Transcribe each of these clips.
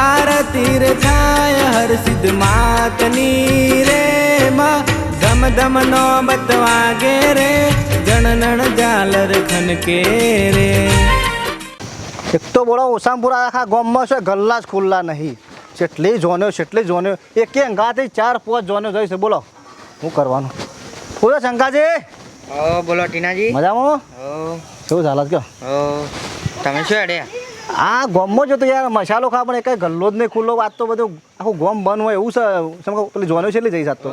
આરતી રે થાય હર સિદ્ધ માતની રે માં. ધમ ધમ નો બતવાગે રે જણનણ ઝાલર ખનકે રે. એક તો બોલો ઓસામપુરા આખા ગામમાં છે ગલ્લા જ ખુલ્લા નહીં. જેટલી જોન્યો જેટલી જોન્યો એક અંગાથી ચાર પાંચ જોન્યો જઈશ બોલો. શું કરવાનું? બોલો શંકાજી. બોલો ટીનાજી. મજામાં? શું ચાલે છે કયો? ઓ. તમે શું અડ્યા આ ગોમમાં જો તો યાર. મસાલો ખા પણ એક ગલ્લો જ નહીં ખુલ્લો. વાત તો બધું આખું ગોમ બંધ હોય એવું છે. કહું પેલી જોવાનું છે એટલી જઈશ આજ તો.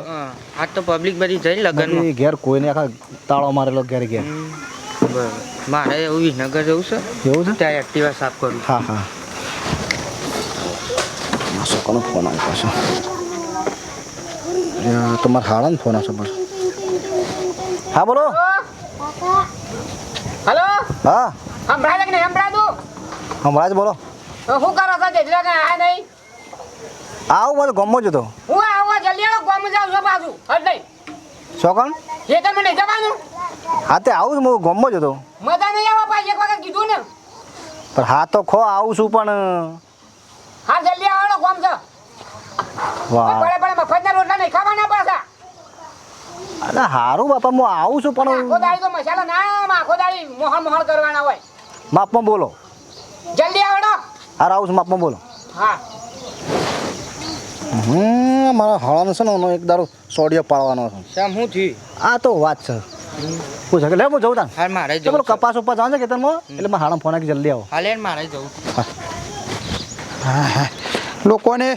આજ તો પબ્લિક બધી જઈ લગન ઘેર કોઈને આખા તાળો મારેલો ઘેર ઘેર. મારે એવું વિસનગર જવું છે. એવું છે? ત્યાં એક્ટિવા સાફ કરું. હા હા. કોનો ફોન આવ્યો યા, તમારા હાળાનો ફોન આવશે બસ હા બોલો. હલો? હા. કે નહીં? સંભળાતું હમણાં જ બોલો. તો શું કરો છો? જેટલા કે આ નહીં? આવું બધું ગમો જ તો હું આવો જલ્દી આવો ગમ જાઉં છું બાજુ. હટ નહીં. શોકણ જે તમે નહીં જવાનું. હા તે આવું છું હું ગમો જ હતો મજા નહીં આવો પાછી એક વખત કીધું ને. પણ હા તો ખો આવું છું પણ હા જલ્દી આવો ગમ છો. વાહ. પડે પડે મફતના રોટલા નહીં ખાવાના પાછા. અરે હારું બાપા હું આવું છું પણ આખો દાડી તો મસાલા ના આખો દાડી મોહણ મોહણ કરવાના હોય. બાપમાં બોલો. જલ્દી આવડો. હાર આવું છું માપમાં બોલો. હા. મારા હાળાનો છે ને એનો એક દારો સોડિયો પાડવાનો છે. શામ હું થયું આ તો વાત છે. પૂછે કે લે હું જઉં તાન. હાલ મારે પેલો કપાસ ઉપર જાણ છે ખેતરમાં એટલે મારા હાડા ફોન આવી જલ્દી આવો. હાલે મારે જવું લોકોને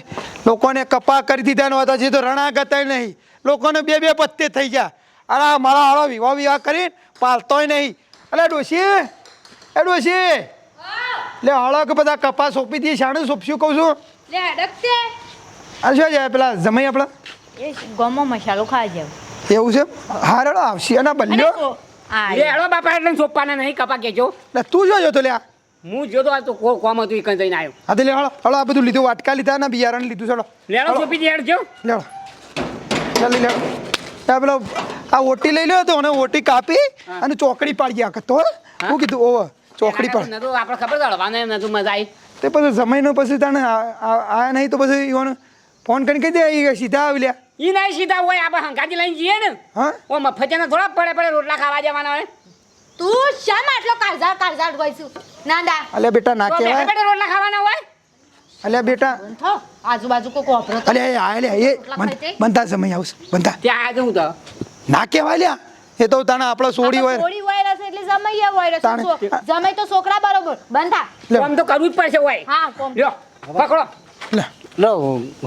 લોકોને કપા કરી દીધા નો હતા જે તો રણા ગતાય નહીં. લોકોને બે બે પત્તે થઈ ગયા. અરે મારા હાળો વિવાહ વિવાહ કરી પાલતોય નહીં. અરે ડોશી એ ડોશી. લે હળક બધા કપા સોંપી દઈએ શાણે સોંપશું કહું છું. લે અડકતે અરે શું જાય પેલા જમાઈ આપણા? એ ગોમો મસાલો ખા જાવ. એવું છે? હારળો આવશે અને બલ્યો આ લે હેડો બાપા એટલે સોપાના નહીં કપા કેજો લે તું જોજો તો લ્યા હું જોતો આ તો કો કોમ હતું ઈ જઈને આવ્યો. હા તો લે હળો હળો આ બધું લીધું વાટકા લીધા ને બિયારણ લીધું ચલો. લેડો સોપી દે હેડજો. લેવો ચાલી લેવો આ પેલો આ ઓટી લઈ લ્યો તો અને ઓટી કાપી અને ચોકડી પાડી આ તો હું. કીધું ઓવ ચોકડી પાડ નતું આપણે ખબર દળવાને નતું મજા આવી. તે પછી જમાઈનો પછી તને આ- નહીં તો પછી ઈવન ફોન કરીને કહી દે ઈ સીધા આવી લ્યા. ઈ નહીં સીધા હોય આપણે હંકાજી લઈને જઈએ ને. હા? ઓ મફતિયાના થોડા પડે પડે રોટલા ખાવા જવાના હોય. તું શામ આટલો કાળઝાળ કાળઝાળ ગઈશું નાંદા. અલે બેટા ના કહેવાય. બેટા રોટલા ખાવાના હોય? અલ્યા બેટા થો. આજુબાજુ કો કોપરો અલે આ લ્યા એ બનતા સમય આવશે બનતા ત્યાં આજે હું તો. ના કહેવાય લ્યા. એ તો તને આપણો સોડી હોય સોડી વાયરસ એટલે જમૈયા વાયરસ તાણે. જમાઈ તો છોકરા બરોબર. બંધા. લે. કોમ તો કરવું જ પડશે હોય હા કોમ. લ્યો પકડો. લે. લો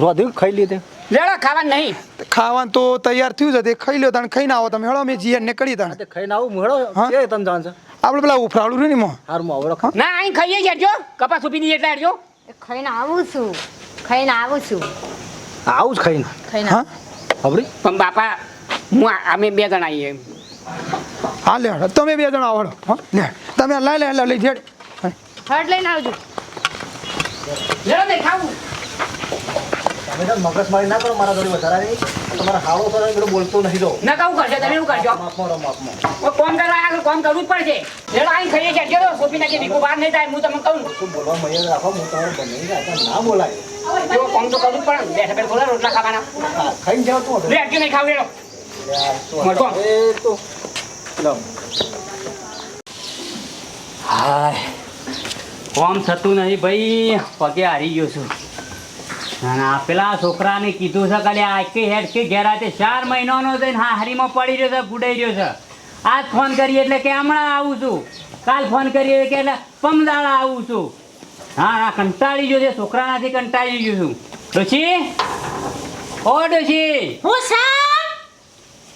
રોધ્યું ખાઈ લીધે? લેડા ખાવા નહીં. ખાવાનું તો તૈયાર થયું છે તે ખાઈ લ્યો તને ખાઈને આવો તમે. હેળો મેં જીએ નીકળી તને ખાઈને આવું મેળો કે તમે જાણ છે? આપણે પેલા ઉફરાળું રહ્યું ને મો હારું હું આવડો ખા ના અહીં ખાઈએ જ જો કપાસ સુપી ની એટલે આડજો એ ખાઈને આવું છું. ખાઈને આવું છું. આવું જ ખાઈને. ખાઈને હા? ખબરી પણ બાપા હું અમે બે જણા આવીએ હા લે હેડો તમે બે જણા આવડો હા લે તમે લઈ લે લે લઈ જેડ હટ લઈને આવજો. લેડો ને ખાવું. તમે તો મગજ ના કરો મારા જોડે વધારાની તમારા હાળો કરો એટલે બોલતો નહીં તો. ના કહું કરશે તમે એવું કરજો માપમાં રહો માપમાં ઓ, કોમ કરવા આગળ કોમ કરવું જ પડશે. લેડો અહીં ખાઈએ જ સોપી નાખી બહાર નહીં થાય હું તમને કહું. તું બોલવા મર્યાદા રાખો હું તમારે બની જાય ના બોલાય. જો કોમ તો કરવું પડે. બેઠા બેઠા થોડા રોટલા ખાવાના. ખાઈને જાઓ તું લે હેડજો નહીં ખાવું લેડો મળતો. તો લો હાય. કોમ થતું નહીં ભાઈ. પગે હારી ગયો છું. ના પેલા છોકરાને કીધું છે કાલે આખી હેડ કે ઘેરાતે ચાર મહિનાનો થઈને હા હારીમાં પડી રહ્યો છે ગુડાઈ રહ્યો છે. આજ ફોન કરીએ એટલે કે હમણાં આવું છું. કાલ ફોન કરીએ કે એટલે પમદાળા આવું છું. હા હા કંટાળી ગયો છે છોકરાનાથી કંટાળી ગયો છું. ડોશી? ઓ ડોશી? હું સા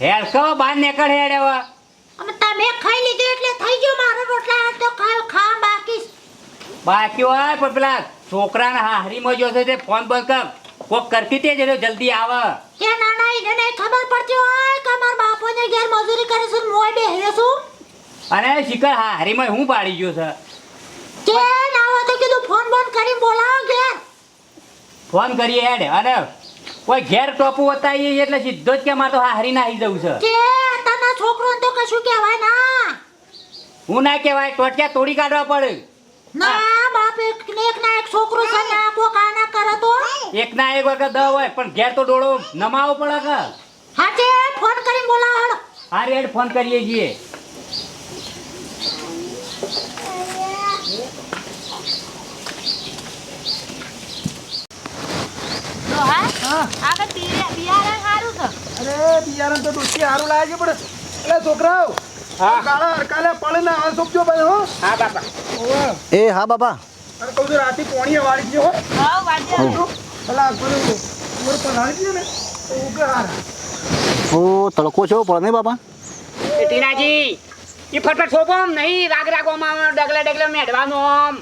હેડ કહો બહાર નીકળ હેડ હવે. અમે તમે ખાઈ લીધું એટલે થઈ ગયો મારો રોટલા. તો ખાવ ખા બાકી બાકી હોય પણ પેલા છોકરાને હારીમાં જો છે તે ફોન બંધ કર. કોક કરતી તે જ જલ્દી આવે. કે નાના એને નહીં ખબર પડતી હોય કે મારા બાપોને ઘેર મજૂરી કરે છે મોય મોય હે છું. અને શિખર હારીમાં હું પાડી ગયો છે? કે ના હોય તો કીધું ફોન બોન કરી બોલાવો ઘેર. ફોન કરીએ હેડ. અને કોઈ ઘેર ટોપું બતાવીએ એટલે સીધો જ કે મારે તો હારી ના આવી જવું છે. કે તના છોકરો તો કશું કહેવાય ના. હું ના કહેવાય ટોટિયા તોડી કાઢવા પડે. ના બાપ એક ને એક ના એક છોકરો છે ના કરે તો. એક ના એક વખત દ હોય પણ ઘેર તો ડોળો નમાવો પડે કે? હાચે ફોન કરીને બોલાવડ. હા રેડ ફોન કરીએ છીએ. હા આગળ બિયા- બિયારણ સારું છે. અરે બિયારણ તો દોસ્તી સારું લાગે પણ એટલે છોકરાઓ? હા. કાળા હરકાલે પડે ને આવે સોપજો ભાઈ હો? હા બાપા. એ હા બાપા. અરે કહું છું રાતે પોણીએ વાળી ગયો હો. હા વાજ્યા પેલા પેલું ઉમર પર હાળી ગયો ને ઉગાર ઓ તડકો છે પડે નહીં બાપા? એ ટીનાજી એ ફટફટ થોપો આમ નહીં રાગ રાખવામાં ડગલે ડગલે મેઢવાનો આમ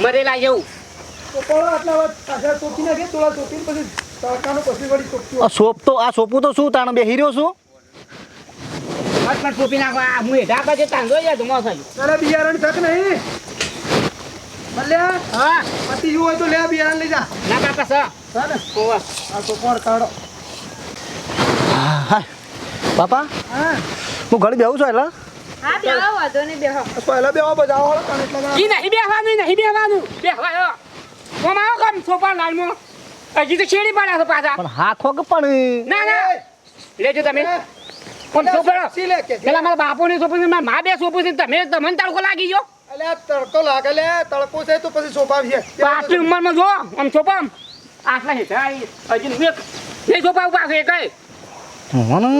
મરેલા જેવું. વળી સોપ તો આ સોપું તો શું? તાણ બેહી રહ્યો છું? ફટફટ સોપી નાખો આ હું હેઠા પછી તાંદો તો મોસ આવી બિયારણ થક નહીં. મલ્યા હા. પતિ જેવું હોય તો લે બિયારણ લઈ જા. ના સર હા ને? ઓવા આ તો કોણ કાઢો? હા બાપા હા. હું ઘડી બેહું છું એટલે હા બેહો વાંધો નહીં બેહો. પહેલા બે બજાવો વાળો કાન એટલે ઈ નહીં બેહવાનું નહીં બેહવાનું. બેહવાયો ઓમ આવો કમ સોપા લાલમાં. હજી તો છેડી પડ્યા છો પાછા. પણ હા ખો કે પણ ના ના. લેજો તમે. પણ સોપડો સી લે કે પેલા મારા બાપુની સોપી છે મારા મા બે સોપી છે તમે તમને તડકો લાગી ગયો? અલે તડકો લાગે લે તડકો છે તો પછી સોપાવીએ છે. આટલી ઉંમરમાં જો આમ છોપામ આમ. આટલા હેઠા હજી નહીં સોપા ઊભા છે કઈ મને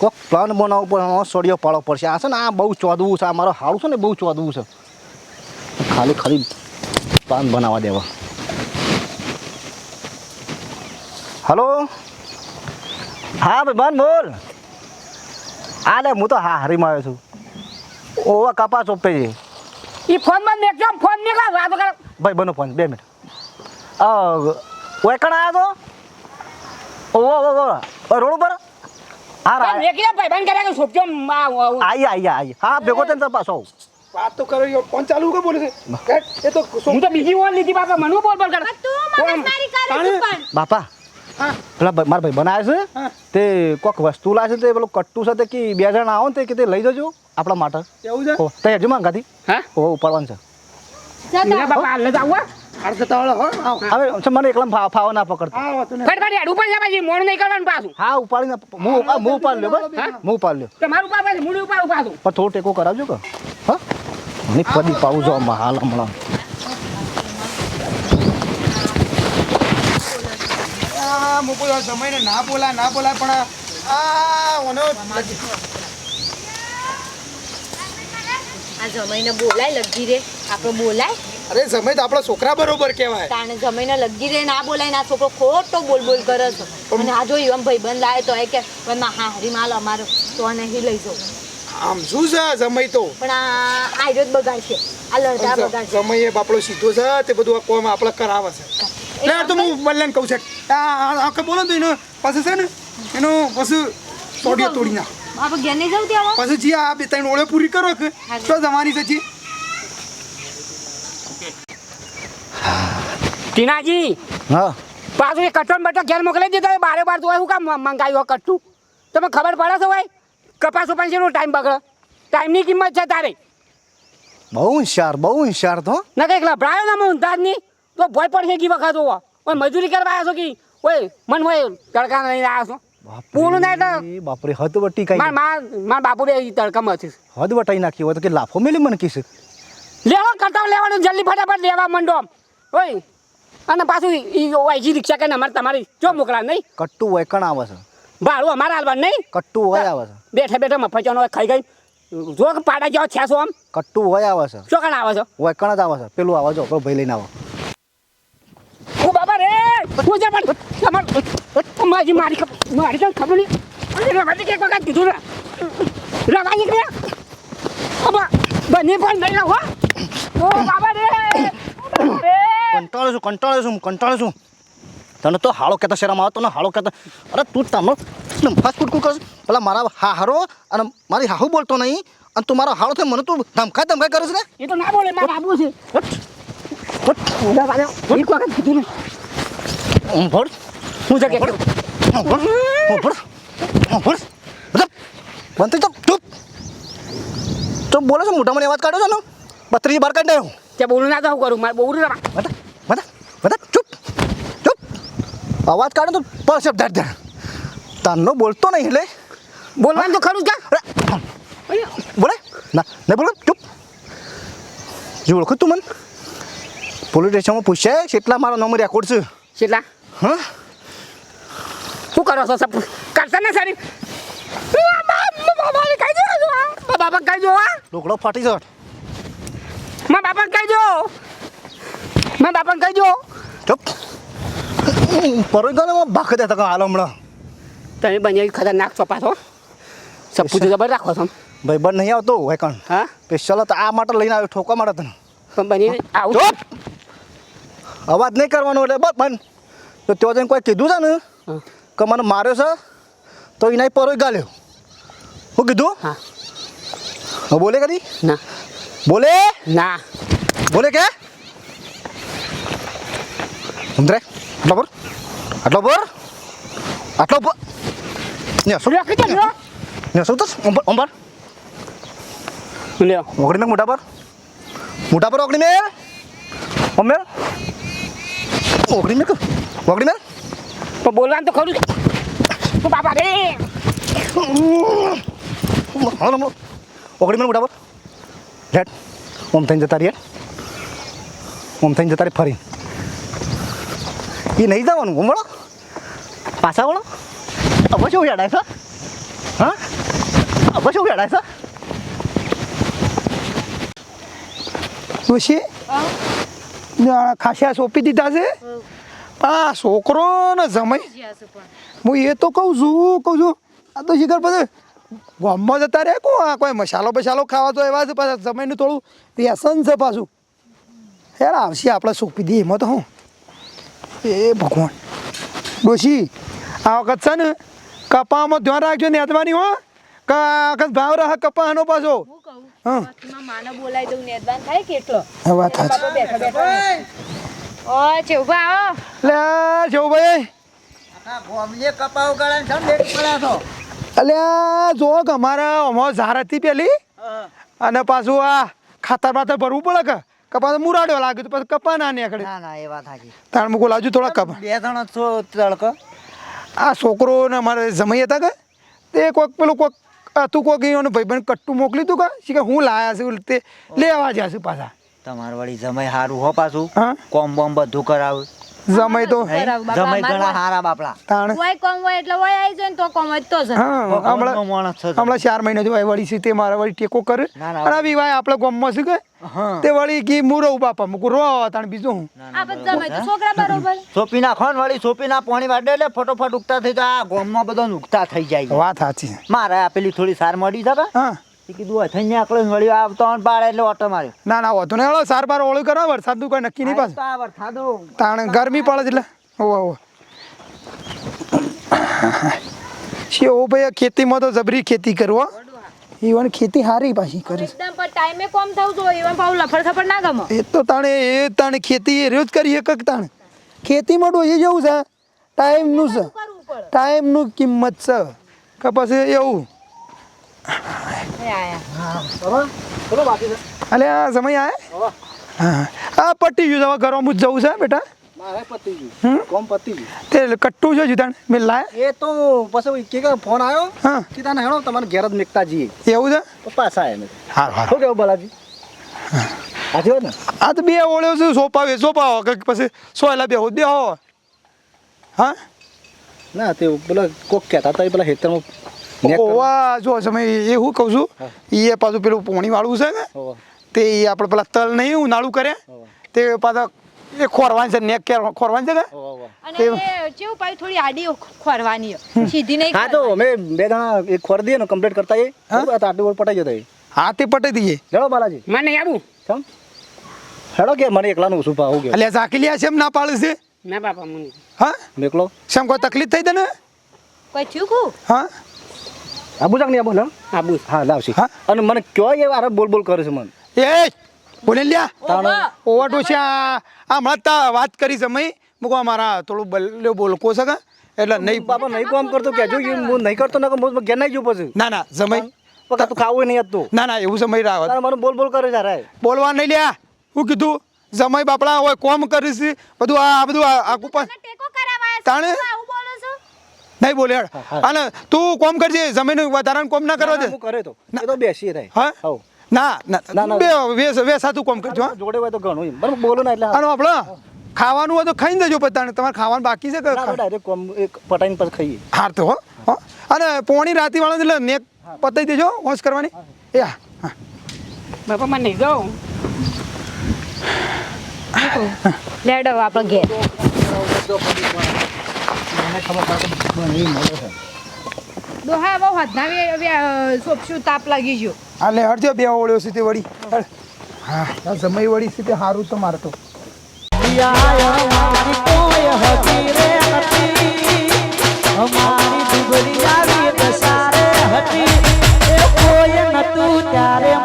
કોક પ્લાન બનાવવું પડે સળિયો પાડવો પડશે. આ છે ને આ બહુ ચોદવું છે આ મારો હાડું છે ને બહુ ચોદવું છે. ખાલી ખાલી પ્લાન બનાવવા દેવા. હલો? હા ભાઈ બન બોલ. આ લે હું તો હા હારીમાં આવ્યો છું. ઓવા કપા ચોપે છે. ઈ ફોનમાં મેકજો ફોન મેકા વાત કર. ભાઈ બનો ફોન બે મિનિટ. ઓય કણ આવ્યો તો ઓ ઓ ઓ રોડ ઉપર? હા રા મેકી ભાઈ બંધ કર્યા કે સોપજો આઈ આઈ આઈ હા ભેગો થઈને તો પાછો. વાત તો કરો યો ફોન ચાલુ કે બોલે છે. એ તો હું તો બીજી ઓન લીધી બાપા મને બોલ બોલ કર. તું મગજમારી કરે છું પણ. બાપા હા. પેલા ભાઈ- મારા ભાઈ બનાવે છે તે કોક વસ્તુ લાવે છે તે પેલું કટ્ટુ છે તે કે બે જણ આવો ને તે કે તે લઈ જજો આપણા માટે. એવું છે? તે હા? ઓ ઉપાડવાનું છે. હવે મને એકલા ફાવો ના પકડતો. હા વાતો ફટફટ ઉપર જા પછી મોડ નહીં કરવાનું પાછું. હા ઉપાડીને હું હું ઉપાડ લ્યો બસ. હું? ઉપાડ લ્યો. તમારું ઉપર પાછું મૂડી ઉપર પાછું. પણ થોડું ટેકો કરાવજો કે. હા? મને પડી પાવું જો હાલ હમણાં. આ મુકો આ સમયને ના બોલા ના બોલા પણ આ- આ ઓનો આ જમાઈને બોલાય લગી રે. આપણે બોલાય. અરે સમય તો આપણા છોકરા બરોબર કહેવાય. તાણે જમાઈને લગી રે ના બોલાય ના છોકરો ખોટો બોલ બોલ કરે છે. અને આ જો એમ ભાઈબંધ લાવે તો એ કે "ભાઈ હારી માલ અમારો. તો નહીં લઈ જાઉં આમ શું છે સમય તો? પણ આ આયરો જ બગાડશે. આ લડતા બગાડશે. સમય એ બાપડો સીધો છે તે બધું આ કોમ આપણે કરાવે છે. આ તો હું વલ્લન કહું છે. આ આ- આખે બોલો તો એનો પાસે છે ને એનો પછી તોડિયો તોડી ના આપણે ઘેર નહીં જવું ત્યાં પછી જી આ બે ત્રણ ઓળે પૂરી કરો કે? તો જવાની છે જી? ટીનાજી હા. પાછું એ કટોન બટો ઘેર મોકલી દીધો બારે બાર તો હું કામ મંગાવ્યું હોય કટ્ટું તમે ખબર પડે છે ભાઈ? કપાસ ઉપર છે ટાઈમ બગડે? ટાઈમની કિંમત છે તારે. બહુ હોશિયાર બહુ હોશિયાર તો ના કંઈક લભરાયો ના ઊંધાજની તો ભય પડશે કી વખત હોવા? ઓય મજૂરી કરવા આવ્યો છો કે? ઓય મન હોય તડકા લઈને આવ્યો છો. પૂરું નહીં તો બાપરે હદ વટી કઈ માર માર બાપુ બે તડકામાં હતી હદ વટાઈ નાખી હોય તો કે લાફો મેલી મને કીશ લેવો કટાવ લેવાનું જલ્દી ફટાફટ લેવા મંડો. ઓય અને પાછું ઈ ઓયજી રિક્ષા કરીને અમારે તમારી જો મોકલા નહીં. કટ્ટુ વૈકણ આવે છે? ભાડું અમારે હાલવા નહીં. કટ્ટુ હોય આવે છે? બેઠા બેઠા મફચાનો હોય ખાઈ ગઈ જો કે પાડા જાવ છે આમ. કટ્ટુ હોય આવે છે? શું કણ આવે છે? હોય કણ જ આવે છે? પેલું આવે જો ભાઈ લઈને આવો. રે પણ તમાર મારી મારી તો ખબર નહીં. અરે રવાજી વખત કીધું ને કે પણ નહીં હો. ઓ બાબા રે ઓ બાબા રે. કંટાળો છું કંટાળો છું કંટાળો છું. તને તો હાળો કહેતા શરમ આવતો ને હાળો કહેતા. અરે તું તમને ફાસ્ટ ફૂડ કુકર પેલા મારા હારો અને મારી હાહુ બોલતો નહીં. અને તું મારો હાળો થાય મને તું ધમકાય ધમકાય કરે છે ને? એ તો ના બોલે મારા બાબુ છે રવાજી એક વખત કીધું ને હું ભર? હું હું ભર. હું ભર? હું ભર? બંધ થઈ જાઓ ચૂપ. ચૂપ બોલે છે મોટા મને અવાજ કાઢ્યો છે ને? બત્રીસ બાર કાઢી નાખ્યો. તે બોલું ના તો હું કરું? મારે રવા. બધા બધા બધા ચૂપ. ચૂપ. અવાજ કાઢે તો પડશે ધડ ધડ તારનો બોલતો નહીં એટલે. બોલવાનું તો ખરું જ કા? અરે બોલે. ના નહીં બોલો. ચૂપ. જો ઓળખું તું મને. પોલીસ સ્ટેશનમાં પૂછે કેટલા મારો નંબર રેકોર્ડ છે. કેટલા? હા શું કરો છો સબ કરતા ને સારી બાબાને કહી દો બાબા કહી દો ઢોકળો ફાટી જટ મા બાપાને કહી દો મા બાપાને કહી દો ચૂપ પરોઈ ગયો ભાખ દેતા હાલ હમણાં તમે બંને ખતરનાક ચોપા છો સપુ જબર રાખો છો ભાઈ બંધ નહીં આવતો હોય કણ હા સ્પેશિયલ તો આ માટે લઈને આવ્યો ઠોકવા માટે તને પણ બની આવું અવાજ નહીં કરવાનો એટલે બસ બંધ તો ત્યાં જઈને કોઈ કીધું છે ને કે મને માર્યો છે તો એના પર ગાલ્યો. હું કીધું? હા. બોલે કદી ના. બોલે? ના. બોલે કે? સમજાય આટલો પર આટલો પર આટલો પર ને શું? ને શું તો અંબર લ્યો. ઓગળી મેં મોટા પર. મોટા પર ઓગળી મેં. અમેર ઓગળી મેં ઓગળી મેં? પણ બોલવાનું તો ખરું બાબા રે. ઓગળી મેં મોટા પર લેટ ઓમ થઈને જતા રહીએ ઓમ થઈને જતા રહી ફરી. એ નહીં જવાનું ઓમ વળો પાછા વળો હવે શું યાડાય છે? હા? હવે શું યાડાય છે? ડોશી ખાસા સોંપી દીધા છે. આ છોકરો ને જમાઈ. હું એ તો કહું છું કહું છું. આ તો શિખર પછી ગામમાં જતા રહે કો આ કોઈ મસાલો બસાલો ખાવા તો એવા છે પાછા જમાઈનું થોડું વ્યસન છે પાછું. યાર આવશે આપણે સોંપી દઈએ એમાં તો હું. એ ભગવાન. ડોશી આ વખત છે ને કપામાં ધ્યાન રાખજો ને નેતવાની હો વખત ભાવ રહે કપાનો પાછો. હું બોલાવી દઉં નેદવાન થાય કેટલો આ વાત સાચી બાપા બેઠો બેઠો ઓ ચેવભા આવો લે શિવભાઈ અલ્યા જો અમારે અમારે ઝાર હતી પેલી. અને પાછું આ ખાતર પાતર ભરવું પડે કે? કપાસ મુરાડ્યો લાગે તો પછી કપા ના નીકળે. ના ના એ વાત સાચી તાણ મૂકું લાવજો થોડા કપા. બે જણ છો તડકો. આ છોકરો ને અમારે જમાઈ હતા કે? તે કોઈક પેલું કોઈક હતું કોઈક ભાઈ ભાઈબંધ કટ્ટું મોકલી હતું કે? કે હું લાયા છું તે લેવા જ્યાં છું પાછા. તમાર વળી જમાઈ હારું હો પાછું. કોમ બોમ બધું કરાવ. જમાઈ તો જમાઈ ઘણા. હારા બાપલા તાણ. હોય કોમ હોય એટલે હોય આવી જાય તો કોમ તો જ હમણાં માણસ છે હમણાં ચાર મહિના થી વળી છે તે મારા વળી ટેકો કરે. ના, ના, અને આ વિવાહ આપણે ગોમમાં શું કે? તે વળી કી મુરો બાપા મૂકું રો તાણ બીજું હું. આ બધા જમાઈ તો છોકરા બરોબર. સોપી નાખો ને વળી સોપી ના પાણી વાડે એટલે ફટોફટ ઉગતા થઈ તો આ ગોમમાં બધો ઉગતા થઈ જાય. વાત સાચી મારે આ પેલી થોડી સાર મળી છે હા. કીધું હોય થઈ નીકળે આ ત્રણ પાડે એટલે ઓટો માર્યો. ના ના વાંધો નહીં. સાર બાર ઓળું કરો વરસાદનું કોઈ નક્કી નહીં પાછું. આ તો આ ગરમી પડે એટલે ઓવો ઓવો છે ઓ ભાઈ ખેતીમાં તો જબરી ખેતી કરવો ઈવન ખેતી હારી પાછી કરે એકદમ પણ ટાઈમે કોમ થવું જોઈએ. એમાં પાછું લફડ થફડ ના ગમો. એ તો તાણે એ તાણે ખેતી એ રોજ કરીએ કક તાણે. ખેતીમાં ડોસી જેવું છે. ટાઈમનું છે. ટાઈમનું ટાઈમનું કિંમત છે. કે પછી એવું? અલે આ સમય આય? હા. આ પટી ગયું છે હવે ઘરમાં જ જવું છે બેટા. મારે પતી ગયું. હમ? કોમ પતી ગયું. તે કટ્ટું છે જુદાણ મેં લાય. એ તો પછી કે ફોન આવ્યો હા. કે તને હેણો તમારે ઘેર જ મેકતા જઈએ. એવું છે? તો પાછા આવ્યા મેં હાર હાર. શું કેવું બાલાજી? સાચી વાત ને? આ તો બે ઓળ્યો છે સોપાવે સોપાવો કે પછી સોયલા બેહો બેહો. હા? ના તે પેલા કોક કહેતા હતા પેલા હેતરમાં. ઓવા જો સમય એ હું કહું છું એ પાછું પેલું પોણી વાળું છે ને તે ઈ આપણે પેલા તલ નહીં ઉનાળું કરે તે પાછા એ ખોરવાન છે નેક કેર ખોરવાન છે ને. અને કેવું પાછું થોડી આડી ખોરવાની સીધી નહીં હા તો અમે બે જણા એક ખોર દઈએ ને કમ્પ્લીટ કરતા એ આટલી ઓર પટાઈ જતા હા તે પટાઈ દઈએ. ચલો બાલાજી. મને આવું. ચમ. હેડો કે મને એકલાનું ઓછું ભાવ કે એટલે ઝાંકી લ્યા છે એમ ના પાડે છે? ના બાપા મને. હા? મેકલો શેમ કોઈ તકલીફ થઈ તને? કોઈ થયું કુ હા? આબુ જાક નહીં આબુ ને આબુ હા લાવશે. હા? અને મને કયો એ આરે બોલ બોલ કરે છે મને. એ બોલે લ્યા. ઓવા. ઓવા ડોશા આ હમણાં વાત કરી સમય મૂકો મારા થોડું બલ્યો બોલ કો? સકે એટલે નહીં બાપા નહીં કામ કરતો કે જો હું નહીં કરતો ને મોજ ઘેર નહીં જો પછી ના ના સમય પકા તું ખાવું નહીં હતું ના ના એવું સમય રાવત તારે મને બોલ બોલ કરે છે રે બોલવા નહીં લ્યા. હું કીધું જમય બાપડા હોય કોમ કરીશ બધું આ બધું આ આખું પણ ટેકો કરાવવા તાણે? નહીં બોલે અને તું કોમ કરજે જમીન વધારાનું કોમ ના કરવા દે હું કરે તો. એ તો બેસી રહે. હા? ના ના. બે વેસ વેસાતું કોમ કરજો હા. જોડે હોય તો ઘણું એમ. બરાબર બોલો ને એટલે અને આપણે ખાવાનું હોય તો ખાઈને દેજો પતાને તમારે ખાવાનું બાકી છે કે ડાયરેક્ટ કોમ એક પટાઈને પછી ખાઈએ. હાર તો હો હો. અને પોણી રાતી વાળો એટલે નેક પતાઈ દેજો હોશ કરવાની. એ હા હા. બાપા મને નહીં જાઉં. લેડો આપણે ઘેર. મને ખબર પડે એ મળે છે. દોહા બહુ હદનાવી સોપશું તાપ લાગી ગયો. હા લે હરજો બે ઓળ્યો સુધી વળી. હા સમય વળી સુધી સારું તો. મારતો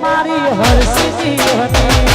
મારી હરસી હતી.